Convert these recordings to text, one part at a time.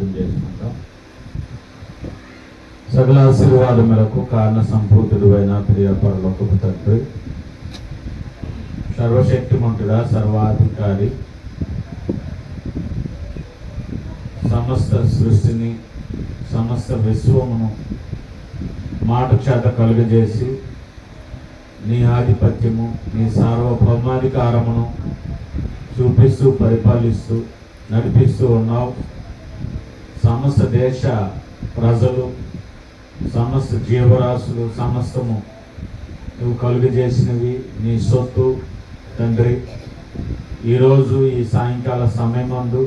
ప్రార్థన చేసుకుంటాం. సకల ఆశీర్వాదములకు కారణ సంపూర్తుడు అయిన ప్రియ పరలోకపు తండ్రి సర్వశక్తిమంతుడా సర్వాధికారి సమస్త సృష్టిని సమస్త విశ్వమును మాట చేత కలుగజేసి నీ ఆధిపత్యము నీ సార్వభౌమాధికారమును చూపిస్తూ పరిపాలిస్తూ నడిపిస్తూ ఉన్నావు. సమస్త దేశ ప్రజలు సమస్త జీవరాశులు సమస్తము నువ్వు కలుగజేసినవి నీ సొత్తు తండ్రి. ఈరోజు ఈ సాయంకాల సమయమందు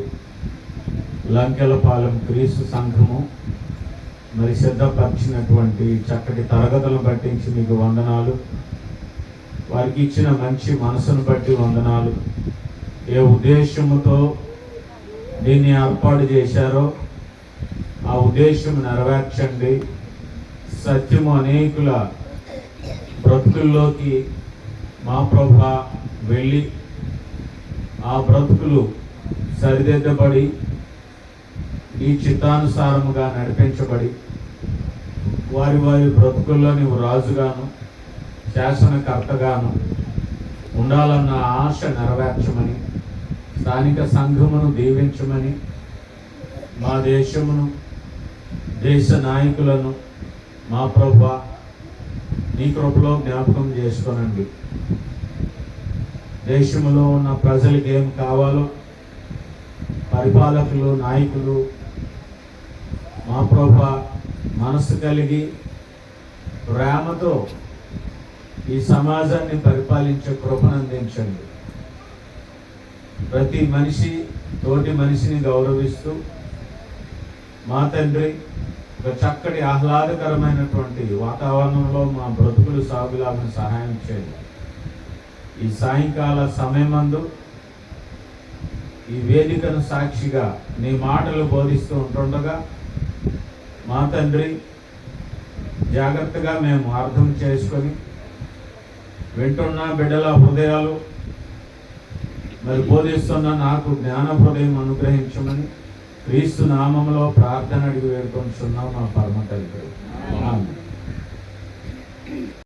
లంకెలపాలెం క్రీస్తు సంఘము మరి సిద్ధపరిచినటువంటి చక్కటి తరగతులను పట్టించి మీకు వందనాలు. వారికి ఇచ్చిన మంచి మనసును బట్టి వందనాలు. ఏ ఉద్దేశముతో దీన్ని ఏర్పాటు చేశారో ఆ ఉద్దేశం నెరవేర్చండి. సత్యము అనేకుల బ్రతుకుల్లోకి మా ప్రభ వెళ్ళి ఆ బ్రతుకులు సరిదిద్దబడి ఈ చిత్తానుసారముగా నడిపించబడి వారి వారి బ్రతుకుల్లో నీవు రాజుగాను శాసనకర్తగాను ఉండాలన్న ఆశ నెరవేర్చమని స్థానిక సంఘమును దీవించమని మా దేశమును దేశ నాయకులను మా ప్రభు నీ కృపలో జ్ఞాపకం చేసుకోనండి. దేశంలో ఉన్న ప్రజలకి ఏం కావాలో పరిపాలకులు నాయకులు మా ప్రభ మనసు కలిగి ప్రేమతో ఈ సమాజాన్ని పరిపాలించే కృపను అందించండి. ప్రతి మనిషి తోటి మనిషిని గౌరవిస్తూ మా తండ్రి ఒక చక్కటి ఆహ్లాదకరమైనటువంటి వాతావరణంలో మా బ్రతుకులు సాగులాగా సహాయం చేయండి. ఈ సాయంకాల సమయమందు ఈ వేదికను సాక్షిగా నీ మాటలు బోధిస్తూ ఉంటుండగా మా తండ్రి జాగ్రత్తగా మేము అర్థం చేసుకొని వింటున్న బిడ్డల హృదయాలు మరి బోధిస్తున్న నాకు జ్ఞాన హృదయం అనుగ్రహించమని క్రీస్తు నామంలో ప్రార్థన అడిగి వేడుకొంటున్నాం మా పరమ తండ్రి ఆమేన్.